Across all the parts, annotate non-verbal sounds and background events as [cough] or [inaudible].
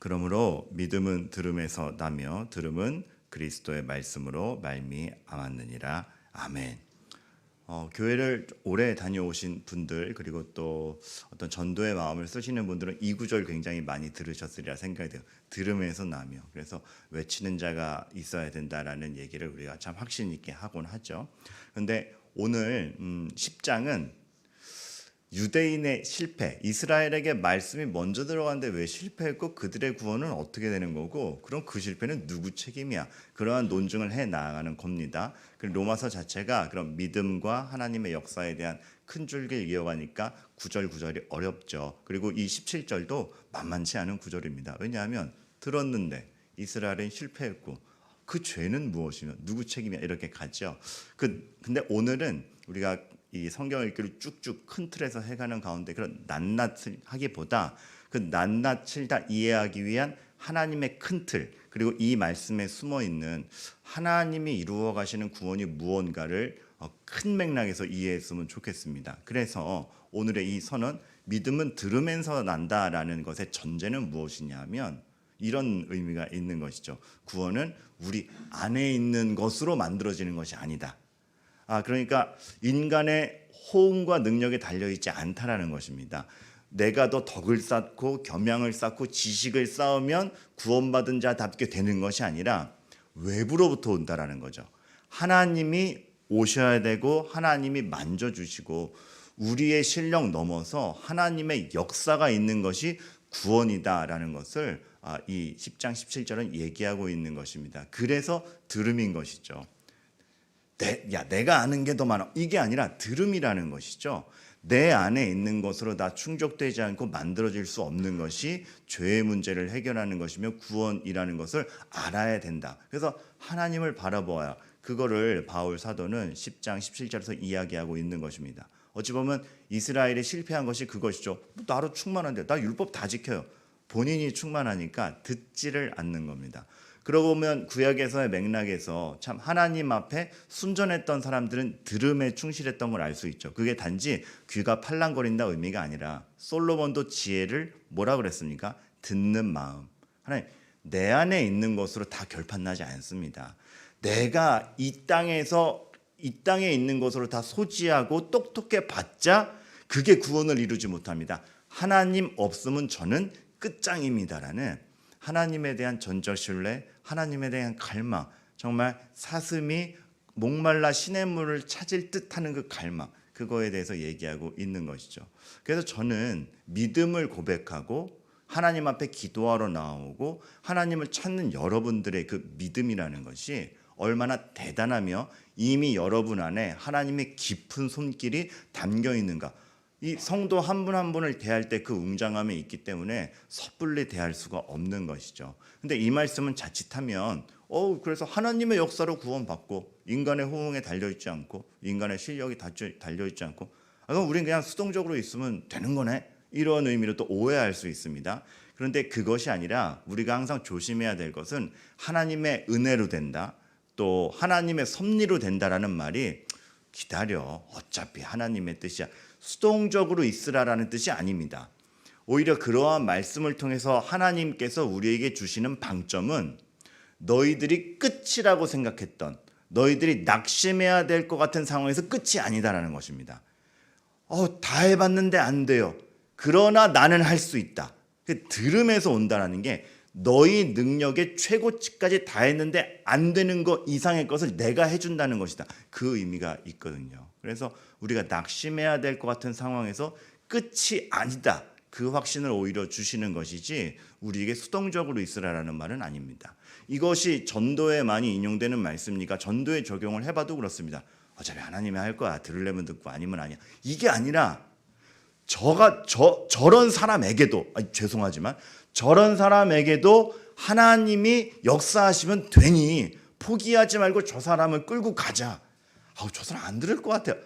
그러므로 믿음은 들음에서 나며 들음은 그리스도의 말씀으로 말미암았느니라. 아멘. 어, 교회를 오래 다녀오신 분들 그리고 또 어떤 전도의 마음을 쓰시는 분들은 이 구절 굉장히 많이 들으셨으리라 생각이 돼요. 들음에서 나며 그래서 외치는 자가 있어야 된다라는 얘기를 우리가 참 확신 있게 하곤 하죠. 그런데 오늘 음, 10장은 유대인의 실패, 이스라엘에게 말씀이 먼저 들어갔는데 왜 실패했고 그들의 구원은 어떻게 되는 거고 그럼 그 실패는 누구 책임이야? 그러한 논증을 해 나가는 겁니다. 그 로마서 자체가 그런 믿음과 하나님의 역사에 대한 큰 줄기를 이어가니까 구절 구절이 어렵죠. 그리고 이 17절도 만만치 않은 구절입니다. 왜냐하면 들었는데 이스라엘은 실패했고 그 죄는 무엇이며 누구 책임이야 이렇게 가죠. 그 근데 오늘은 우리가 이 성경 읽기를 쭉쭉 큰 틀에서 해가는 가운데 그런 낱낱을 하기보다 그 낱낱을 다 이해하기 위한 하나님의 큰 틀, 그리고 이 말씀에 숨어 있는 하나님이 이루어 가시는 구원이 무언가를 어, 큰 맥락에서 이해했으면 좋겠습니다. 그래서 오늘의 이 선언 믿음은 들으면서 난다라는 것의 전제는 무엇이냐면 이런 의미가 있는 것이죠. 구원은 우리 안에 있는 것으로 만들어지는 것이 아니다. 아 그러니까 인간의 호응과 능력에 달려 있지 않다라는 것입니다. 내가 더 덕을 쌓고 겸양을 쌓고 지식을 쌓으면 구원받은 자답게 되는 것이 아니라 외부로부터 온다라는 거죠. 하나님이 오셔야 되고 하나님이 만져 주시고 우리의 실력 넘어서 하나님의 역사가 있는 것이 구원이다라는 것을 아, 이 10장 17절은 얘기하고 있는 것입니다. 그래서 들음인 것이죠. 내, 야, 내가 아는 게 더 많아. 이게 아니라 들음이라는 것이죠. 내 안에 있는 것으로 다 충족되지 않고 만들어질 수 없는 것이 죄의 문제를 해결하는 것이며 구원이라는 것을 알아야 된다. 그래서 하나님을 바라보아야 그거를 바울 사도는 10장 17절에서 이야기하고 있는 것입니다. 어찌 보면 이스라엘이 실패한 것이 그것이죠. 뭐 나로 충만한데 나 율법 다 지켜요. 본인이 충만하니까 듣지를 않는 겁니다. 그러고 보면 구약에서의 맥락에서 참 하나님 앞에 순전했던 사람들은 들음에 충실했던 걸 알 수 있죠. 그게 단지 귀가 팔랑거린다 의미가 아니라 솔로몬도 지혜를 뭐라 그랬습니까? 듣는 마음. 하나님 내 안에 있는 것으로 다 결판나지 않습니다. 내가 이 땅에서 이 땅에 있는 것으로 다 소지하고 똑똑해 봤자 그게 구원을 이루지 못합니다. 하나님 없으면 저는 끝장입니다라는 하나님에 대한 전적 신뢰, 하나님에 대한 갈망, 정말 사슴이 목말라 시냇물을 찾을 듯하는 그 갈망, 그거에 대해서 얘기하고 있는 것이죠. 그래서 저는 믿음을 고백하고 하나님 앞에 기도하러 나오고 하나님을 찾는 여러분들의 그 믿음이라는 것이 얼마나 대단하며 이미 여러분 안에 하나님의 깊은 손길이 담겨 있는가. 이 성도 한분한 분을 대할 때 그 웅장함이 있기 때문에 섣불리 대할 수가 없는 것이죠. 근데 이 말씀은 자칫하면 어 그래서 하나님의 역사로 구원받고 인간의 호응에 달려 있지 않고 인간의 실력이 달려 있지 않고 아, 그럼 우리는 그냥 수동적으로 있으면 되는 거네. 이런 의미로 또 오해할 수 있습니다. 그런데 그것이 아니라 우리가 항상 조심해야 될 것은 하나님의 은혜로 된다. 또 하나님의 섭리로 된다라는 말이 기다려. 어차피 하나님의 뜻이야. 수동적으로 있으라라는 뜻이 아닙니다. 오히려 그러한 말씀을 통해서 하나님께서 우리에게 주시는 방점은 너희들이 끝이라고 생각했던 너희들이 낙심해야 될 것 같은 상황에서 끝이 아니다라는 것입니다. 어, 다 해봤는데 안 돼요. 그러나 나는 할 수 있다. 그 들음에서 온다라는 게 너희 능력의 최고치까지 다 했는데 안 되는 것 이상의 것을 내가 해준다는 것이다. 그 의미가 있거든요. 그래서 우리가 낙심해야 될 것 같은 상황에서 끝이 아니다. 그 확신을 오히려 주시는 것이지 우리에게 수동적으로 있으라라는 말은 아닙니다. 이것이 전도에 많이 인용되는 말씀이니까 전도에 적용을 해봐도 그렇습니다. 어차피 하나님이 할 거야. 들으려면 듣고 아니면 아니야. 이게 아니라 저가 저 저런 사람에게도 아니, 죄송하지만 저런 사람에게도 하나님이 역사하시면 되니 포기하지 말고 저 사람을 끌고 가자. 아우 저 사람 안 들을 것 같아요.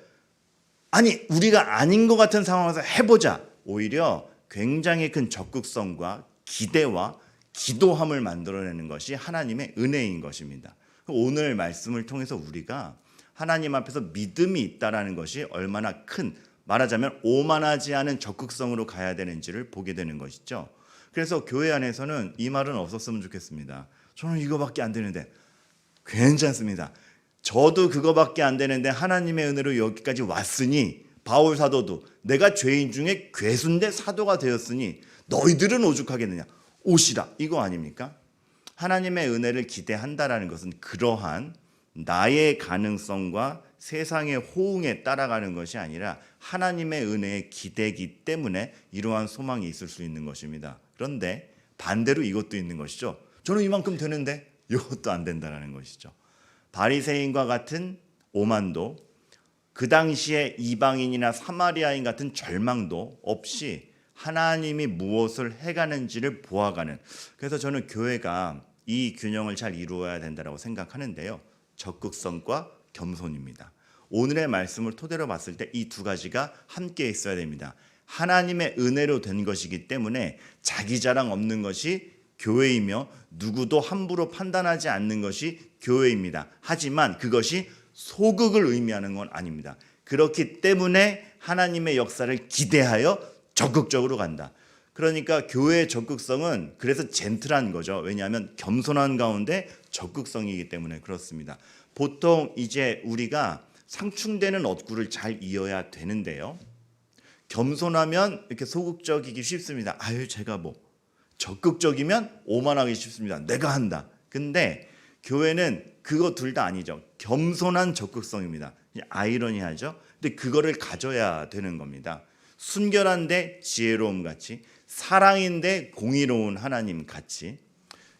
아니 우리가 아닌 것 같은 상황에서 해보자. 오히려 굉장히 큰 적극성과 기대와 기도함을 만들어내는 것이 하나님의 은혜인 것입니다. 오늘 말씀을 통해서 우리가 하나님 앞에서 믿음이 있다라는 것이 얼마나 큰 말하자면 오만하지 않은 적극성으로 가야 되는지를 보게 되는 것이죠. 그래서 교회 안에서는 이 말은 없었으면 좋겠습니다. 저는 이거밖에 안 되는데 괜찮습니다. 저도 그거밖에 안 되는데 하나님의 은혜로 여기까지 왔으니 바울 사도도 내가 죄인 중에 괴수인데 사도가 되었으니 너희들은 오죽하겠느냐 오시라 이거 아닙니까? 하나님의 은혜를 기대한다라는 것은 그러한 나의 가능성과 세상의 호응에 따라가는 것이 아니라 하나님의 은혜에 기대기 때문에 이러한 소망이 있을 수 있는 것입니다. 그런데 반대로 이것도 있는 것이죠. 저는 이만큼 되는데 이것도 안 된다라는 것이죠. 바리새인과 같은 오만도 그 당시에 이방인이나 사마리아인 같은 절망도 없이 하나님이 무엇을 해가는지를 보아가는 그래서 저는 교회가 이 균형을 잘 이루어야 된다고 생각하는데요. 적극성과 겸손입니다. 오늘의 말씀을 토대로 봤을 때 이 두 가지가 함께 있어야 됩니다. 하나님의 은혜로 된 것이기 때문에 자기 자랑 없는 것이 교회이며 누구도 함부로 판단하지 않는 것이 교회입니다. 하지만 그것이 소극을 의미하는 건 아닙니다. 그렇기 때문에 하나님의 역사를 기대하여 적극적으로 간다. 그러니까 교회의 적극성은 그래서 젠틀한 거죠. 왜냐하면 겸손한 가운데 적극성이기 때문에 그렇습니다. 보통 이제 우리가 상충되는 얻구를 잘 이어야 되는데요. 겸손하면 이렇게 소극적이기 쉽습니다. 아유 제가 뭐 적극적이면 오만하기 쉽습니다. 내가 한다. 근데 교회는 그거 둘 다 아니죠. 겸손한 적극성입니다. 아이러니하죠. 근데 그거를 가져야 되는 겁니다. 순결한데 지혜로움 같이 사랑인데 공의로운 하나님 같이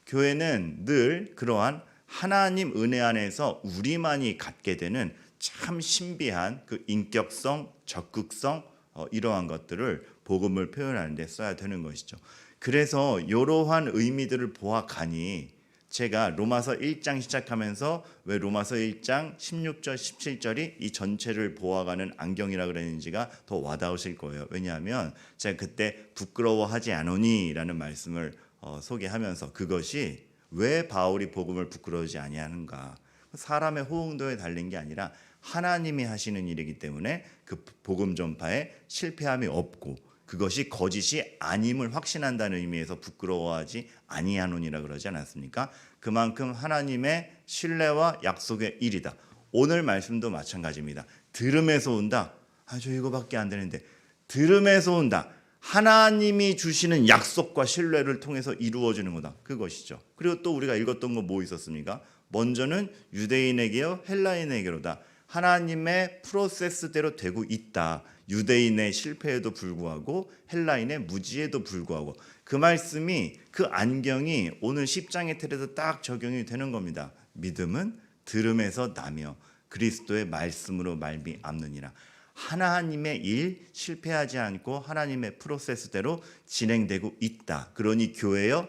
교회는 늘 그러한 하나님 은혜 안에서 우리만이 갖게 되는 참 신비한 그 인격성, 적극성 어, 이러한 것들을 복음을 표현하는 데 써야 되는 것이죠. 그래서 이러한 의미들을 보아가니 제가 로마서 1장 시작하면서 왜 로마서 1장 16절 17절이 이 전체를 보아가는 안경이라 그랬는지가 더 와닿으실 거예요. 왜냐하면 제가 그때 부끄러워하지 않으니라는 말씀을 어, 소개하면서 그것이 왜 바울이 복음을 부끄러워하지 아니하는가? 사람의 호응도에 달린 게 아니라 하나님이 하시는 일이기 때문에 그 복음 전파에 실패함이 없고 그것이 거짓이 아님을 확신한다는 의미에서 부끄러워하지 아니하노니라 그러지 않았습니까? 그만큼 하나님의 신뢰와 약속의 일이다. 오늘 말씀도 마찬가지입니다. 들음에서 온다. 아, 저 이거밖에 안 되는데. 들음에서 온다. 하나님이 주시는 약속과 신뢰를 통해서 이루어지는 거다. 그것이죠. 그리고 또 우리가 읽었던 거 뭐 있었습니까? 먼저는 유대인에게요, 헬라인에게로다. 하나님의 프로세스대로 되고 있다. 유대인의 실패에도 불구하고 헬라인의 무지에도 불구하고 그 말씀이 그 안경이 오늘 10장의 틀에도 딱 적용이 되는 겁니다. 믿음은 들음에서 나며 그리스도의 말씀으로 말미암느니라. 하나님의 일 실패하지 않고 하나님의 프로세스대로 진행되고 있다. 그러니 교회여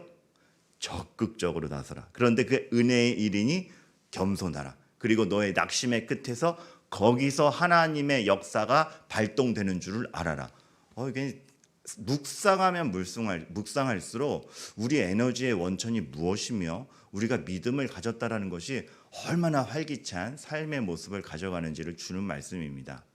적극적으로 나서라. 그런데 그 은혜의 일이니 겸손하라. 그리고 너의 낙심의 끝에서 거기서 하나님의 역사가 발동되는 줄을 알아라. 어, 이게 묵상하면 물숭할, 묵상할수록 우리 에너지의 원천이 무엇이며 우리가 믿음을 가졌다라는 것이 얼마나 활기찬 삶의 모습을 가져가는지를 주는 말씀입니다.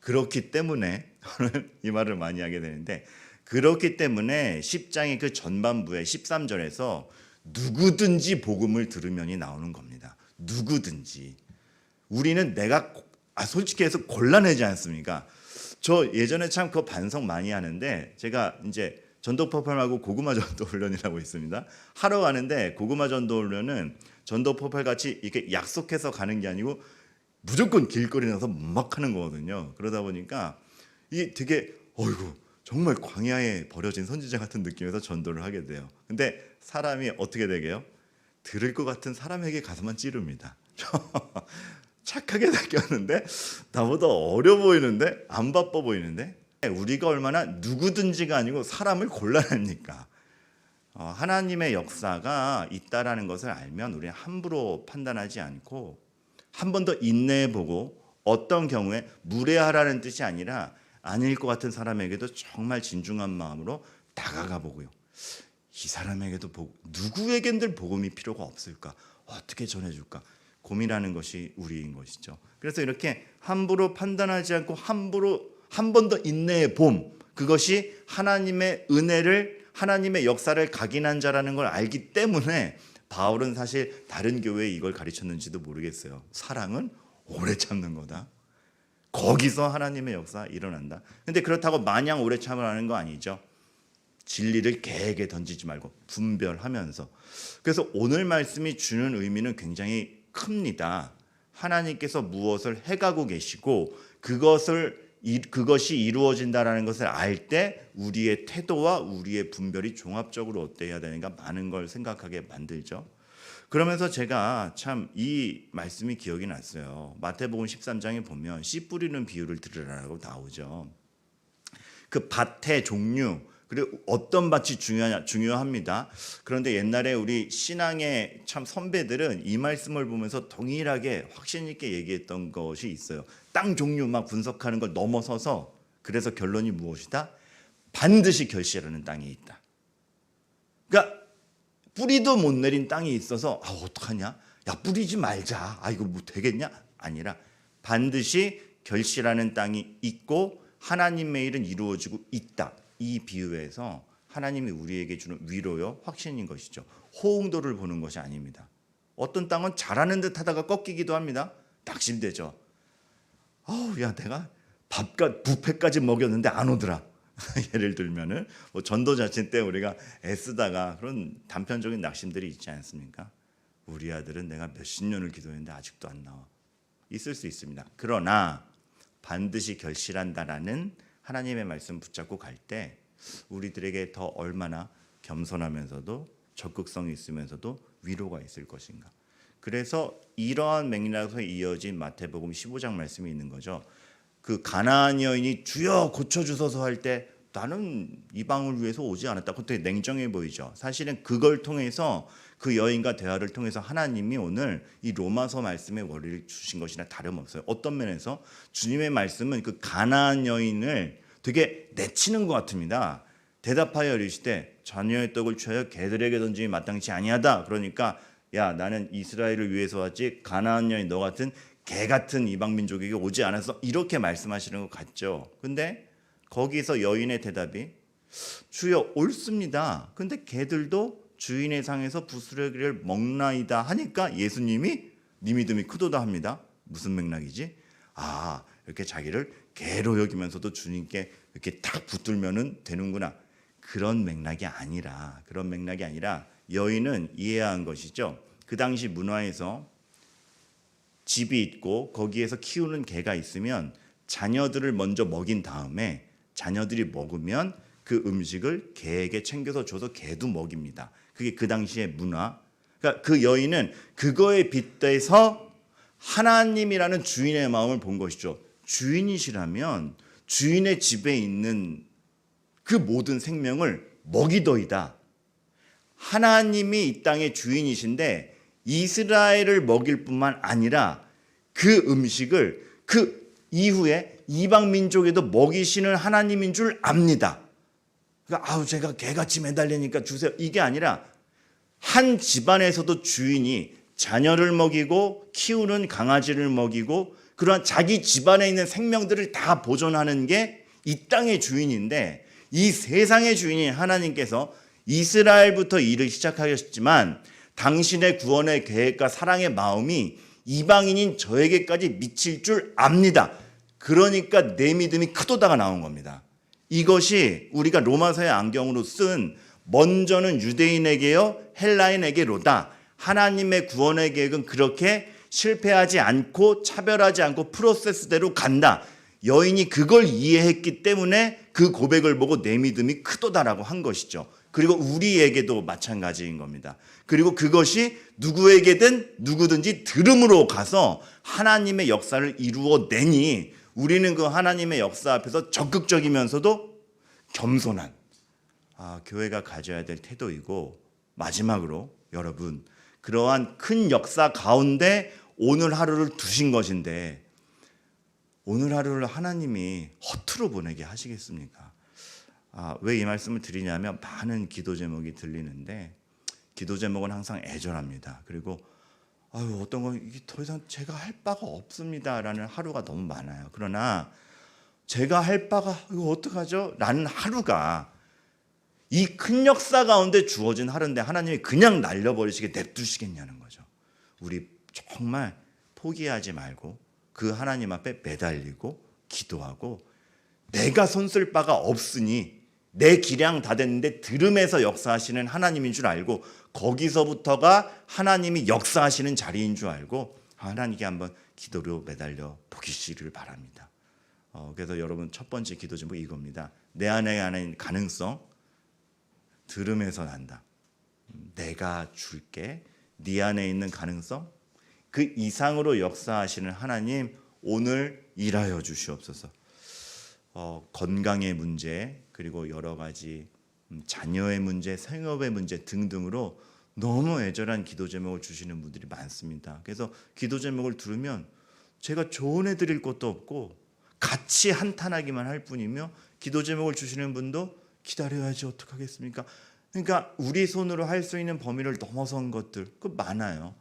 그렇기 때문에 [laughs] 오늘 이 말을 많이 하게 되는데 그렇기 때문에 10장의 그 전반부에 13절에서 누구든지 복음을 들으면이 나오는 겁니다. 누구든지 우리는 내가 아 솔직히 해서 골라내지 않습니까? 저 예전에 참 그 반성 많이 하는데 제가 이제 전도폭발 말고 고구마 전도 훈련이라고 있습니다. 하러 가는데 고구마 전도 훈련은 전도폭발 같이 이렇게 약속해서 가는 게 아니고 무조건 길거리 나서 막 하는 거거든요. 그러다 보니까 이게 되게 어이구 정말 광야에 버려진 선지자 같은 느낌에서 전도를 하게 돼요. 근데 사람이 어떻게 되게요? 들을 것 같은 사람에게 가서만 찌릅니다. [laughs] 착하게 느꼈는데 나보다 어려 보이는데 안 바빠 보이는데 우리가 얼마나 누구든지가 아니고 사람을 골라냅니까? 어, 하나님의 역사가 있다라는 것을 알면 우리는 함부로 판단하지 않고 한 번 더 인내해 보고 어떤 경우에 무례하라는 뜻이 아니라 아닐 것 같은 사람에게도 정말 진중한 마음으로 다가가 보고요. 이 사람에게도 복, 누구에겐들 복음이 필요가 없을까? 어떻게 전해줄까? 고민하는 것이 우리인 것이죠. 그래서 이렇게 함부로 판단하지 않고 함부로 한 번 더 인내의 봄 그것이 하나님의 은혜를 하나님의 역사를 각인한 자라는 걸 알기 때문에 바울은 사실 다른 교회에 이걸 가르쳤는지도 모르겠어요. 사랑은 오래 참는 거다. 거기서 하나님의 역사 일어난다. 근데 그렇다고 마냥 오래 참으라는 거 아니죠. 진리를 개에게 던지지 말고 분별하면서. 그래서 오늘 말씀이 주는 의미는 굉장히 큽니다. 하나님께서 무엇을 해가고 계시고 그것을 이- 그것이 이루어진다라는 것을 알 때 우리의 태도와 우리의 분별이 종합적으로 어때야 되는가 많은 걸 생각하게 만들죠. 그러면서 제가 참 이 말씀이 기억이 났어요. 마태복음 13장에 보면 씨 뿌리는 비유를 들으라고 나오죠. 그 밭의 종류 그리고 어떤 밭이 중요하냐 중요합니다. 그런데 옛날에 우리 신앙의 참 선배들은 이 말씀을 보면서 동일하게 확신 있게 얘기했던 것이 있어요. 땅 종류 막 분석하는 걸 넘어서서 그래서 결론이 무엇이다? 반드시 결실하는 땅이 있다. 그러니까 뿌리도 못 내린 땅이 있어서 아 어떡하냐? 야 뿌리지 말자. 아 이거 뭐 되겠냐? 아니라 반드시 결실하는 땅이 있고 하나님의 일은 이루어지고 있다. 이 비유에서 하나님이 우리에게 주는 위로요 확신인 것이죠. 호응도를 보는 것이 아닙니다. 어떤 땅은 잘하는 듯 하다가 꺾이기도 합니다. 낙심되죠. 아우 야 내가 밥과 부패까지 먹였는데 안 오더라. [laughs] 예를 들면은 뭐 전도 자친 때 우리가 애쓰다가 그런 단편적인 낙심들이 있지 않습니까? 우리 아들은 내가 몇십 년을 기도했는데 아직도 안 나와. 있을 수 있습니다. 그러나 반드시 결실한다라는 하나님의 말씀 붙잡고 갈 때 우리들에게 더 얼마나 겸손하면서도 적극성이 있으면서도 위로가 있을 것인가. 그래서 이러한 맥락에서 이어진 마태복음 15장 말씀이 있는 거죠. 그 가나안 여인이 주여 고쳐 주소서 할 때 나는 이방을 위해서 오지 않았다. 그때 냉정해 보이죠. 사실은 그걸 통해서 그 여인과 대화를 통해서 하나님이 오늘 이 로마서 말씀의 원리를 주신 것이나 다름없어요. 어떤 면에서 주님의 말씀은 그 가나안 여인을 되게 내치는 것 같습니다. 대답하여 이르시되 자녀의 떡을 취하여 개들에게 던짐이 마땅치 아니하다. 그러니까 야 나는 이스라엘을 위해서 왔지 가나안 여인 너 같은 개 같은 이방 민족에게 오지 않았어 이렇게 말씀하시는 것 같죠. 근데 거기서 여인의 대답이 주여 옳습니다. 근데 개들도 주인의 상에서 부스러기를 먹나이다 하니까 예수님이 네 믿음이 크도다 합니다. 무슨 맥락이지? 아 이렇게 자기를 개로 여기면서도 주님께 이렇게 탁 붙들면은 되는구나. 그런 맥락이 아니라 그런 맥락이 아니라 여인은 이해한 것이죠. 그 당시 문화에서 집이 있고 거기에서 키우는 개가 있으면 자녀들을 먼저 먹인 다음에 자녀들이 먹으면 그 음식을 개에게 챙겨서 줘서 개도 먹입니다. 그게 그 당시의 문화. 그러니까 그 여인은 그거에 빗대서 하나님이라는 주인의 마음을 본 것이죠. 주인이시라면 주인의 집에 있는 그 모든 생명을 먹이더이다. 하나님이 이 땅의 주인이신데 이스라엘을 먹일 뿐만 아니라 그 음식을 그 이후에 이방 민족에도 먹이시는 하나님인 줄 압니다. 그러니까 아우 제가 개같이 매달리니까 주세요. 이게 아니라 한 집안에서도 주인이 자녀를 먹이고 키우는 강아지를 먹이고 그러한 자기 집안에 있는 생명들을 다 보존하는 게 이 땅의 주인인데 이 세상의 주인인 하나님께서 이스라엘부터 일을 시작하셨지만 당신의 구원의 계획과 사랑의 마음이 이방인인 저에게까지 미칠 줄 압니다. 그러니까 내 믿음이 크도다가 나온 겁니다. 이것이 우리가 로마서의 안경으로 쓴 먼저는 유대인에게요 헬라인에게로다. 하나님의 구원의 계획은 그렇게 실패하지 않고 차별하지 않고 프로세스대로 간다. 여인이 그걸 이해했기 때문에 그 고백을 보고 내 믿음이 크도다라고 한 것이죠. 그리고 우리에게도 마찬가지인 겁니다. 그리고 그것이 누구에게든 누구든지 들음으로 가서 하나님의 역사를 이루어내니 우리는 그 하나님의 역사 앞에서 적극적이면서도 겸손한 아, 교회가 가져야 될 태도이고 마지막으로 여러분 그러한 큰 역사 가운데 오늘 하루를 두신 것인데 오늘 하루를 하나님이 허투루 보내게 하시겠습니까? 아, 왜 이 말씀을 드리냐면 많은 기도 제목이 들리는데 기도 제목은 항상 애절합니다. 그리고 아유 어떤 건 이게 더 이상 제가 할 바가 없습니다라는 하루가 너무 많아요. 그러나 제가 할 바가 이거 어떡하죠? 라는 하루가 이 큰 역사 가운데 주어진 하루인데 하나님이 그냥 날려버리시게 냅두시겠냐는 거죠. 우리 정말 포기하지 말고 그 하나님 앞에 매달리고 기도하고 내가 손쓸 바가 없으니 내 기량 다 됐는데 들음에서 역사하시는 하나님인 줄 알고 거기서부터가 하나님이 역사하시는 자리인 줄 알고 하나님께 한번 기도로 매달려 보기시를 바랍니다. 어, 그래서 여러분 첫 번째 기도 제목이 이겁니다. 내 안에 하는 가능성 들음에서 난다. 음, 내가 줄게. 네 안에 있는 가능성 그 이상으로 역사하시는 하나님 오늘 일하여 주시옵소서. 어, 건강의 문제 그리고 여러 가지 음, 자녀의 문제, 생업의 문제 등등으로 너무 애절한 기도 제목을 주시는 분들이 많습니다. 그래서 기도 제목을 들으면 제가 조언해 드릴 것도 없고 같이 한탄하기만 할 뿐이며 기도 제목을 주시는 분도 기다려야지 어떡하겠습니까? 그러니까 우리 손으로 할 수 있는 범위를 넘어선 것들 그 많아요.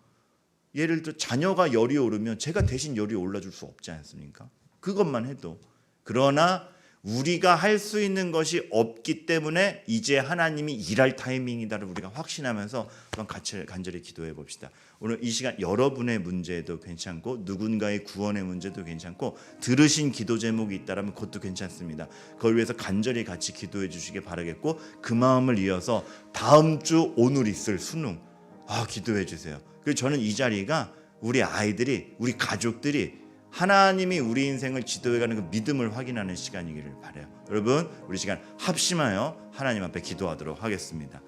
예를 들어 자녀가 열이 오르면 제가 대신 열이 올라줄 수 없지 않습니까? 그것만 해도 그러나 우리가 할 수 있는 것이 없기 때문에 이제 하나님이 일할 타이밍이다를 우리가 확신하면서 한번 같이 간절히 기도해 봅시다. 오늘 이 시간 여러분의 문제도 괜찮고 누군가의 구원의 문제도 괜찮고 들으신 기도 제목이 있다라면 그것도 괜찮습니다. 그걸 위해서 간절히 같이 기도해 주시기 바라겠고 그 마음을 이어서 다음 주 오늘 있을 수능 아 기도해 주세요. 그리고 저는 이 자리가 우리 아이들이 우리 가족들이 하나님이 우리 인생을 지도해가는 그 믿음을 확인하는 시간이기를 바래요. 여러분 우리 시간 합심하여 하나님 앞에 기도하도록 하겠습니다.